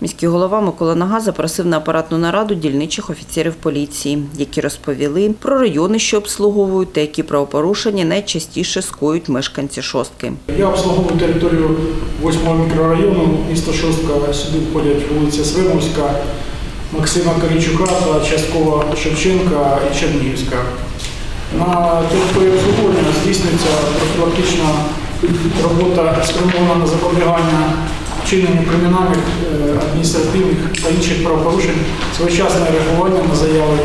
Міський голова Микола Нага запросив на апаратну нараду дільничих офіцерів поліції, які розповіли про райони, що обслуговують та які правопорушення найчастіше скоюють мешканці шостки. Я обслуговую територію 8 мікрорайону міста Шостка. Сюди входять вулиця Свимовська, Максима Корічука та частково Шевченка і Чернігівська. На території обслуговування здійснюється профілактична робота спрямована на запобігання вчиненню кримінальних, е, адміністративних та інших правопорушень, своєчасне реагування на заяви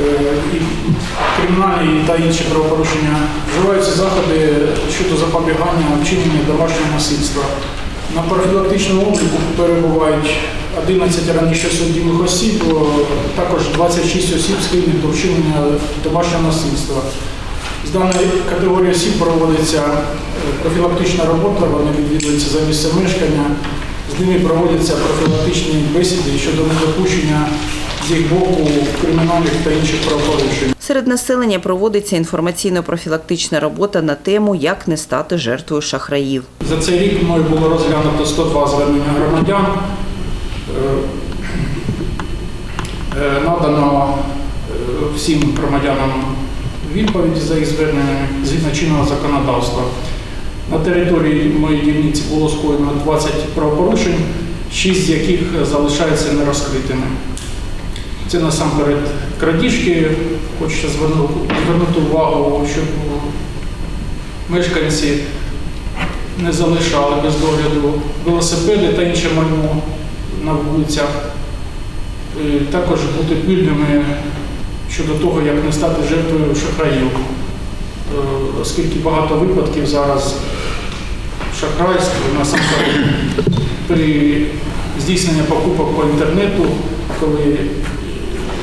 е, і кримінальні та інші правопорушення. Вживаються заходи щодо запобігання вчинення домашнього насильства. На профілактичному обліку перебувають 11 раніше судимих осіб, також 26 осіб схильних до вчинення домашнього насильства. З даної категорії осіб проводиться е, профілактична робота, вони відвідуються за місцем мешкання. З ними проводяться профілактичні бесіди щодо недопущення з їх боку кримінальних та інших правопорушень. Серед населення проводиться інформаційно-профілактична робота на тему Як не стати жертвою шахраїв. За цей рік мною було розглянуто 102 звернення громадян. Е, е, Надано всім громадянам відповіді за їх зверненнями згідно чинного законодавства. На території моєї дільниці було скоєно 20 правопорушень, 6 з яких залишаються нерозкритими. Це насамперед крадіжки. Хочеться звернути, звернути увагу, щоб мешканці не залишали без догляду велосипеди та інше майно на вулицях. Е, Також бути пильними щодо того, як не стати жертвою шахраїв, Е, оскільки багато випадків зараз шахрайств насамперед при здійсненні покупок по інтернету, коли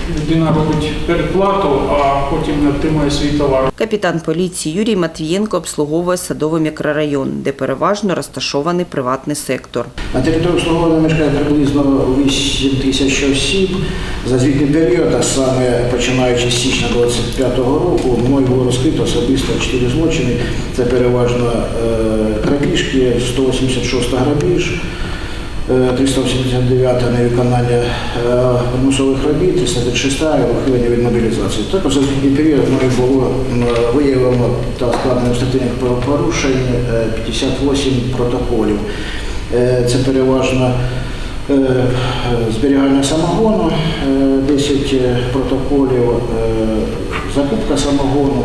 людина робить передплату, а потім не отримує свій товар. Капітан поліції Юрій Матвієнко обслуговує садовий мікрорайон, де переважно розташований приватний сектор. На території обслуговування мешкає приблизно 8 тисяч осіб. За звітний період, а саме починаючи з січня 25-го року, мною було розкрито особисто 4 злочини. Це переважно е, крадіжки, 186 грабіж, е, 389 невиконання е, примусових робіт, 336 ухилення від мобілізації. Також за звітний період мною було виявлено та складено адміністративних правопорушень е, 58 протоколів. Е, Це переважно е, е, зберігання самогону, е, 10 протоколів, е, закупка самогону,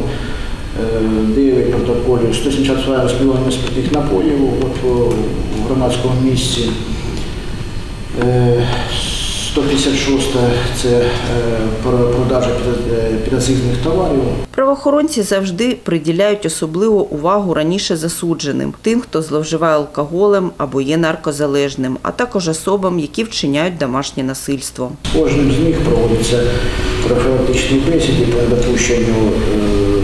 е, 9 протоколів, 172 розпивання спиртних напоїв в громадському місці. Е, 156 це е, про- продажа е, товарів. Правоохоронці завжди приділяють особливу увагу раніше засудженим, тим, хто зловживає алкоголем або є наркозалежним, а також особам, які вчиняють домашнє насильство. Кожним з них проводяться профілактичні бесіди по недопущенню е,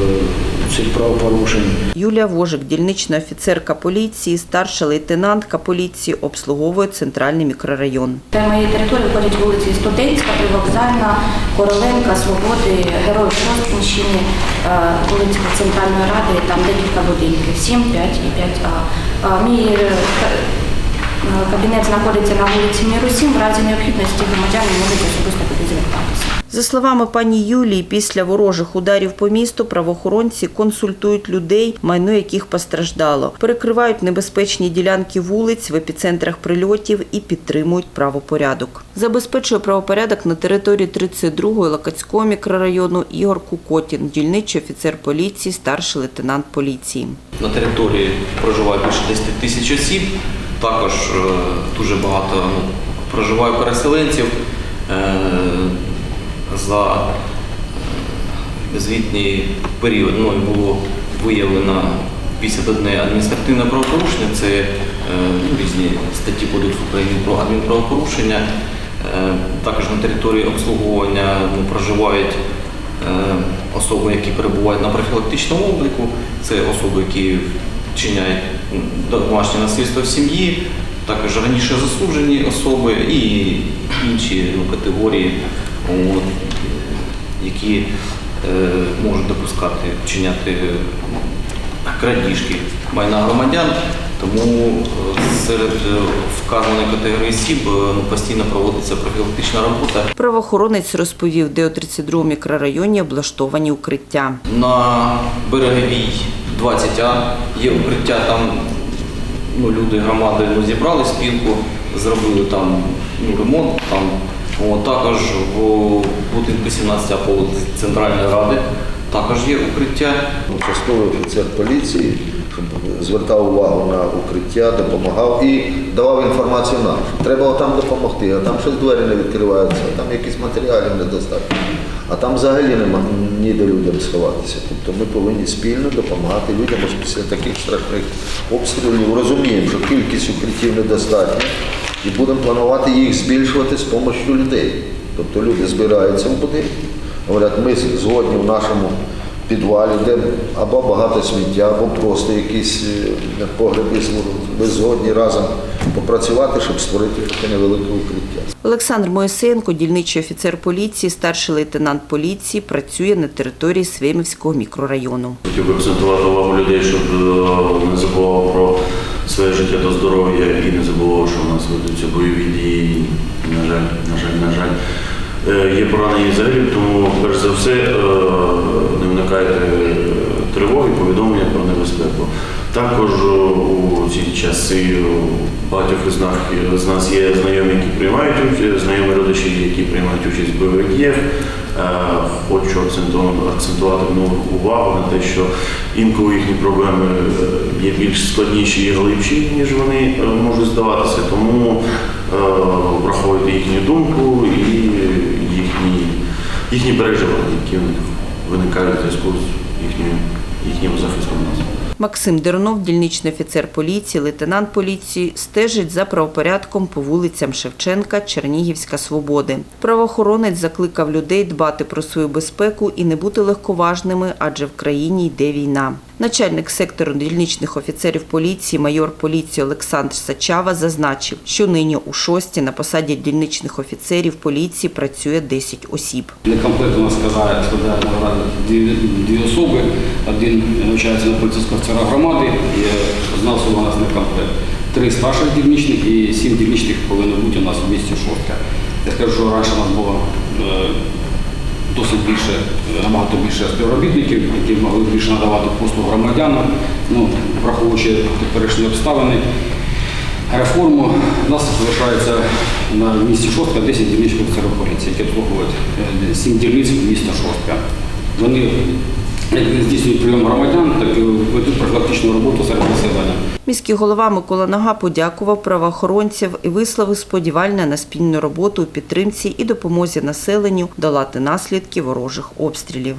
цих правопорушень. Юлія Вожик, дільнична офіцерка поліції, старша лейтенантка поліції, обслуговує центральний мікрорайон. До моєї території входять вулиці Студентська, Привокзальна, Короленка, Свободи, Героїв Шосткінщини, е, вулиця Центральної Ради, там декілька будинків, 7, 5 і 5А. Е, Мій е, ка- кабінет знаходиться на вулиці Міру 7, в разі необхідності громадяни можуть особисто туди звертатися. За словами пані Юлії, після ворожих ударів по місту правоохоронці консультують людей, майно яких постраждало, перекривають небезпечні ділянки вулиць в епіцентрах прильотів і підтримують правопорядок. Забезпечує правопорядок на території 32-ї Локацького мікрорайону Ігор Кукотін, дільничий офіцер поліції, старший лейтенант поліції. На території проживає більше 10 тисяч осіб. Також е, дуже багато ну, проживає переселенців. За е, звітній період мною було виявлено 51 адміністративне правопорушення. Це е, різні статті Кодексу України про адмінправопорушення. Е, Також на території обслуговування ну, проживають особи, які перебувають на профілактичному обліку, це особи, які вчиняють домашнє насильство в сім'ї, також раніше засуджені особи і інші ну, категорії, які е, можуть допускати вчиняти крадіжки майна громадян. Тому е, серед е, вказаної категорії осіб е, ну, постійно проводиться профілактична робота. Правоохоронець розповів, де у 32 мікрорайоні облаштовані укриття. На береговій 20А є укриття, там ну, люди громади ну, зібрали спілку, зробили там ну, ремонт. Там. Також в будинку 17А по Центральної Ради також є укриття. Участковий офіцер поліції звертав увагу на укриття, допомагав і давав інформацію нам, що треба там допомогти, а там щось двері не відкриваються, а там якісь матеріалів недостатньо. А там взагалі нема ніде людям сховатися. Тобто ми повинні спільно допомагати людям ось після таких страшних обстрілів. Розуміємо, що кількість укриттів недостатня і будемо планувати їх збільшувати з допомогою людей. Тобто люди збираються в будинку, говорять, ми згодні в нашому підвалі, де або багато сміття, або просто якісь е, погреби ми згодні разом попрацювати, щоб створити таке невелике укриття. Олександр Моїсеєнко, дільничий офіцер поліції, старший лейтенант поліції, працює на території Свемівського мікрорайону. Хотів би акцентувати увагу людей, щоб е, не забував про своє життя та здоров'я і не забував, що у нас ведуться бойові дії. На жаль, на жаль, на жаль. Е, Є поранені загиблі, тому перш за все е, не виникайте тривоги, повідомлення про небезпеку. Також у ці часи багатьох із нас, з нас є знайомі, які приймають участь, знайомі родичі, які приймають участь в бойових. Е, Хочу акцентувати увагу на те, що інколи їхні проблеми е, є більш складніші і глибші, ніж вони е, можуть здаватися. Тому е, враховуйте їхню думку і їхні, їхні переживання, які виникають у зв'язку з їхньою, їхнім захистом. Максим Дернов, дільничний офіцер поліції, лейтенант поліції, стежить за правопорядком по вулицям Шевченка, Чернігівська, Свободи. Правоохоронець закликав людей дбати про свою безпеку і не бути легковажними, адже в країні йде війна. Начальник сектору дільничних офіцерів поліції, майор поліції Олександр Сачава зазначив, що нині у шості на посаді дільничних офіцерів поліції працює 10 осіб. Некомплект у нас складає, дві, дві особи. Один навчається на поліцейського офіцера громади, і одна особа у нас некомплект. Три старших дільничних і сім дільничних повинно бути у нас в місті шостка. Я скажу, що раніше у нас було е, досить більше, е, набагато більше співробітників, які могли більше надавати послуг громадянам. Ну, враховуючи теперішні обставини, реформу, у нас залишається на місці Шостка 10 дільничних поліції, які обслуговують 7 дільниць міста Шостка. Вони як здійснюють прийом громадян, так і ведуть профілактичну роботу серед населення. Міський голова Микола Нага подякував правоохоронців і висловив сподівання на спільну роботу у підтримці і допомозі населенню долати наслідки ворожих обстрілів.